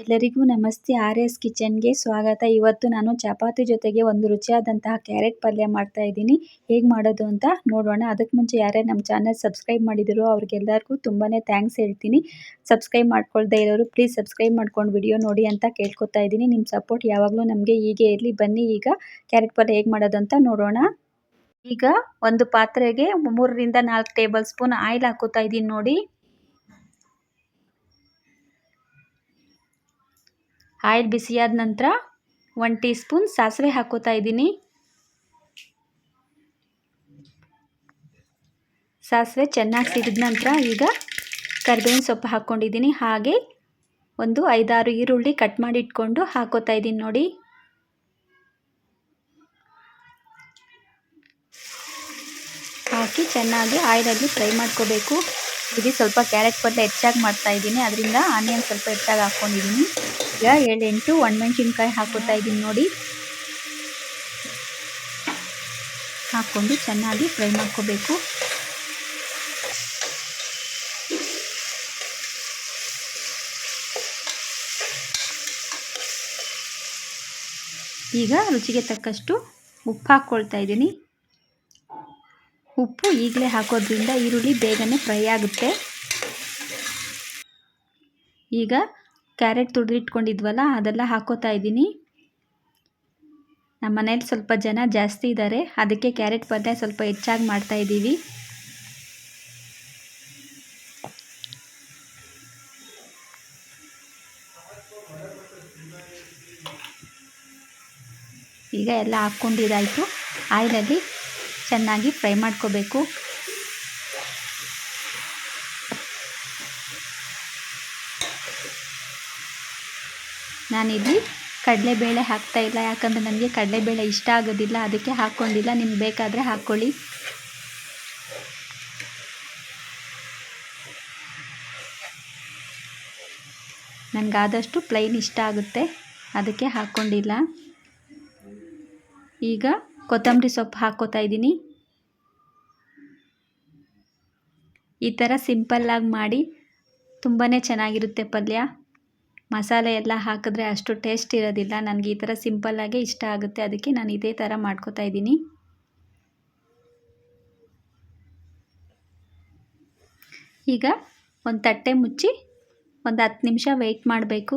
ಎಲ್ಲರಿಗೂ ನಮಸ್ತೆ. R S ಕಿಚನ್ಗೆ ಸ್ವಾಗತ. ಇವತ್ತು ನಾನು ಚಪಾತಿ ಜೊತೆಗೆ ಒಂದು ರುಚಿಯಾದಂತಹ ಕ್ಯಾರೆಟ್ ಪಲ್ಯ ಮಾಡ್ತಾ ಇದ್ದೀನಿ. ಹೇಗೆ ಮಾಡೋದು ಅಂತ ನೋಡೋಣ. ಅದಕ್ಕೆ ಮುಂಚೆ ಯಾರೇ ನಮ್ಮ ಚಾನಲ್ ಸಬ್ಸ್ಕ್ರೈಬ್ ಮಾಡಿದಿರೋ ಅವ್ರಿಗೆಲ್ಲರಿಗೂ ತುಂಬಾ ಥ್ಯಾಂಕ್ಸ್ ಹೇಳ್ತೀನಿ. ಸಬ್ಸ್ಕ್ರೈಬ್ ಮಾಡ್ಕೊಳ್ದೇ ಇರೋರು ಪ್ಲೀಸ್ ಸಬ್ಸ್ಕ್ರೈಬ್ ಮಾಡ್ಕೊಂಡು ವಿಡಿಯೋ ನೋಡಿ ಅಂತ ಕೇಳ್ಕೊತಾ ಇದ್ದೀನಿ. ನಿಮ್ಮ ಸಪೋರ್ಟ್ ಯಾವಾಗಲೂ ನಮಗೆ ಹೀಗೆ ಇರಲಿ. ಬನ್ನಿ ಈಗ ಕ್ಯಾರೆಟ್ ಪಲ್ಯ ಹೇಗೆ ಮಾಡೋದು ಅಂತ ನೋಡೋಣ. ಈಗ ಒಂದು ಪಾತ್ರೆಗೆ ಮೂರರಿಂದ ನಾಲ್ಕು ಟೇಬಲ್ ಸ್ಪೂನ್ ಆಯಿಲ್ ಹಾಕೋತಾ ಇದ್ದೀನಿ ನೋಡಿ. ಆಯಿಲ್ ಬಿಸಿಯಾದ ನಂತರ ಒನ್ ಟೀ ಸ್ಪೂನ್ ಸಾಸಿವೆ ಹಾಕೋತಾ ಇದ್ದೀನಿ. ಸಾಸಿವೆ ಚೆನ್ನಾಗಿ ಸಿಡಿದ ನಂತರ ಈಗ ಕರ್ಬೇವಿನ ಸೊಪ್ಪು ಹಾಕ್ಕೊಂಡಿದ್ದೀನಿ ಹಾಗೆ ಒಂದು ಐದಾರು ಈರುಳ್ಳಿ ಕಟ್ ಮಾಡಿ ಇಟ್ಕೊಂಡು ಹಾಕೋತಾ ಇದ್ದೀನಿ ನೋಡಿ. ಹಾಕಿ ಚೆನ್ನಾಗಿ ಆಯಿಲಲ್ಲಿ ಫ್ರೈ ಮಾಡ್ಕೋಬೇಕು. ಇದು ಸ್ವಲ್ಪ ಕ್ಯಾರೆಟ್ ಪಲ್ಯ ಹೆಚ್ಚಾಗಿ ಮಾಡ್ತಾ ಇದ್ದೀನಿ ಅದರಿಂದ ಆನಿಯನ್ ಸ್ವಲ್ಪ ಹೆಚ್ಚಾಗಿ ಹಾಕ್ಕೊಂಡಿದ್ದೀನಿ ಈಗ ಏಳೆಂಟು ಒಣ ಒಣಮೆಣ್ಸಿನ್ಕಾಯಿ ಹಾಕೋತಾ ಇದ್ದೀನಿ ನೋಡಿ ಹಾಕ್ಕೊಂಡು ಚೆನ್ನಾಗಿ ಫ್ರೈ ಮಾಡ್ಕೋಬೇಕು ಈಗ ರುಚಿಗೆ ತಕ್ಕಷ್ಟು ಉಪ್ಪು ಹಾಕ್ಕೊಳ್ತಾ ಇದ್ದೀನಿ ಉಪ್ಪು ಈಗಲೇ ಹಾಕೋದ್ರಿಂದ ಈರುಳ್ಳಿ ಬೇಗನೆ ಫ್ರೈ ಆಗುತ್ತೆ. ಈಗ ಕ್ಯಾರೆಟ್ ತುಳಿದಿಟ್ಕೊಂಡಿದ್ವಲ್ಲ ಅದೆಲ್ಲ ಹಾಕೋತಾ ಇದ್ದೀನಿ. ನಮ್ಮ ಮನೇಲಿ ಸ್ವಲ್ಪ ಜನ ಜಾಸ್ತಿ ಇದ್ದಾರೆ ಅದಕ್ಕೆ ಕ್ಯಾರೆಟ್ ಪಲ್ಯ ಸ್ವಲ್ಪ ಹೆಚ್ಚಾಗಿ ಮಾಡ್ತಾ ಇದ್ದೀವಿ. ಈಗ ಎಲ್ಲ ಹಾಕ್ಕೊಂಡಿದ್ದಾಯಿತು. ಆಯಿಲಲ್ಲಿ ಚೆನ್ನಾಗಿ ಫ್ರೈ ಮಾಡ್ಕೋಬೇಕು. ನಾನಿಲ್ಲಿ ಕಡಲೆಬೇಳೆ ಹಾಕ್ತಾ ಇಲ್ಲ, ಯಾಕಂದರೆ ನನಗೆ ಕಡಲೆಬೇಳೆ ಇಷ್ಟ ಆಗೋದಿಲ್ಲ, ಅದಕ್ಕೆ ಹಾಕ್ಕೊಂಡಿಲ್ಲ. ನಿಮ್ಗೆ ಬೇಕಾದರೆ ಹಾಕ್ಕೊಳ್ಳಿ. ನನಗಾದಷ್ಟು ಪ್ಲೈನ್ ಇಷ್ಟ ಆಗುತ್ತೆ, ಅದಕ್ಕೆ ಹಾಕ್ಕೊಂಡಿಲ್ಲ. ಈಗ ಕೊತ್ತಂಬರಿ ಸೊಪ್ಪು ಹಾಕ್ಕೋತಾ ಇದ್ದೀನಿ. ಈ ಥರ ಸಿಂಪಲ್ಲಾಗಿ ಮಾಡಿ ತುಂಬಾ ಚೆನ್ನಾಗಿರುತ್ತೆ ಪಲ್ಯ. ಮಸಾಲೆ ಎಲ್ಲ ಹಾಕಿದ್ರೆ ಅಷ್ಟು ಟೇಸ್ಟ್ ಇರೋದಿಲ್ಲ. ನನಗೆ ಈ ಥರ ಸಿಂಪಲ್ಲಾಗೆ ಇಷ್ಟ ಆಗುತ್ತೆ. ಅದಕ್ಕೆ ನಾನು ಇದೇ ಥರ ಮಾಡ್ಕೋತಾ ಇದ್ದೀನಿ. ಈಗ ಒಂದು ತಟ್ಟೆ ಮುಚ್ಚಿ ಒಂದು ಹತ್ತು ನಿಮಿಷ ವೆಯ್ಟ್ ಮಾಡಬೇಕು.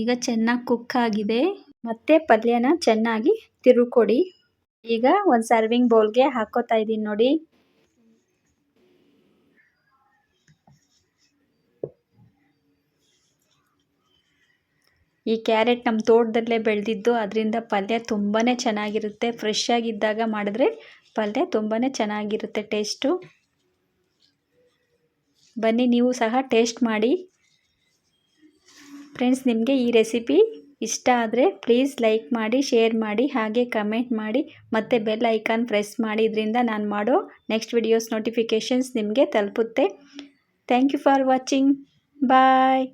ಈಗ ಚೆನ್ನಾಗಿ ಕುಕ್ ಆಗಿದೆ. ಮತ್ತೆ ಪಲ್ಯನ ಚೆನ್ನಾಗಿ ತಿರುಕೊಡಿ. ಈಗ ಒಂದು ಸರ್ವಿಂಗ್ ಬೌಲ್ಗೆ ಹಾಕೋತಾ ಇದ್ದೀನಿ ನೋಡಿ. ಈ ಕ್ಯಾರೆಟ್ ನಮ್ಮ ತೋಟದಲ್ಲೇ ಬೆಳೆದಿದ್ದು, ಅದರಿಂದ ಪಲ್ಯ ತುಂಬಾ ಚೆನ್ನಾಗಿರುತ್ತೆ. ಫ್ರೆಶ್ ಆಗಿದ್ದಾಗ ಮಾಡಿದ್ರೆ ಪಲ್ಯ ತುಂಬಾ ಚೆನ್ನಾಗಿರುತ್ತೆ ಟೇಸ್ಟು ಬನ್ನಿ, ನೀವು ಸಹ ಟೇಸ್ಟ್ ಮಾಡಿ. ಫ್ರೆಂಡ್ಸ್ ನಿಮಗೆ ಈ ರೆಸಿಪಿ ಇಷ್ಟ ಆದರೆ ಪ್ಲೀಸ್ ಲೈಕ್ ಮಾಡಿ ಶೇರ್ ಮಾಡಿ, ಹಾಗೆ ಕಮೆಂಟ್ ಮಾಡಿ, ಮತ್ತು ಬೆಲ್ ಐಕಾನ್ ಪ್ರೆಸ್ ಮಾಡಿ ಇದರಿಂದ ನಾನು ಮಾಡೋ ನೆಕ್ಸ್ಟ್ ವಿಡಿಯೋಸ್ ನೋಟಿಫಿಕೇಷನ್ಸ್ ನಿಮಗೆ ತಲುಪುತ್ತೆ. Thank you for watching bye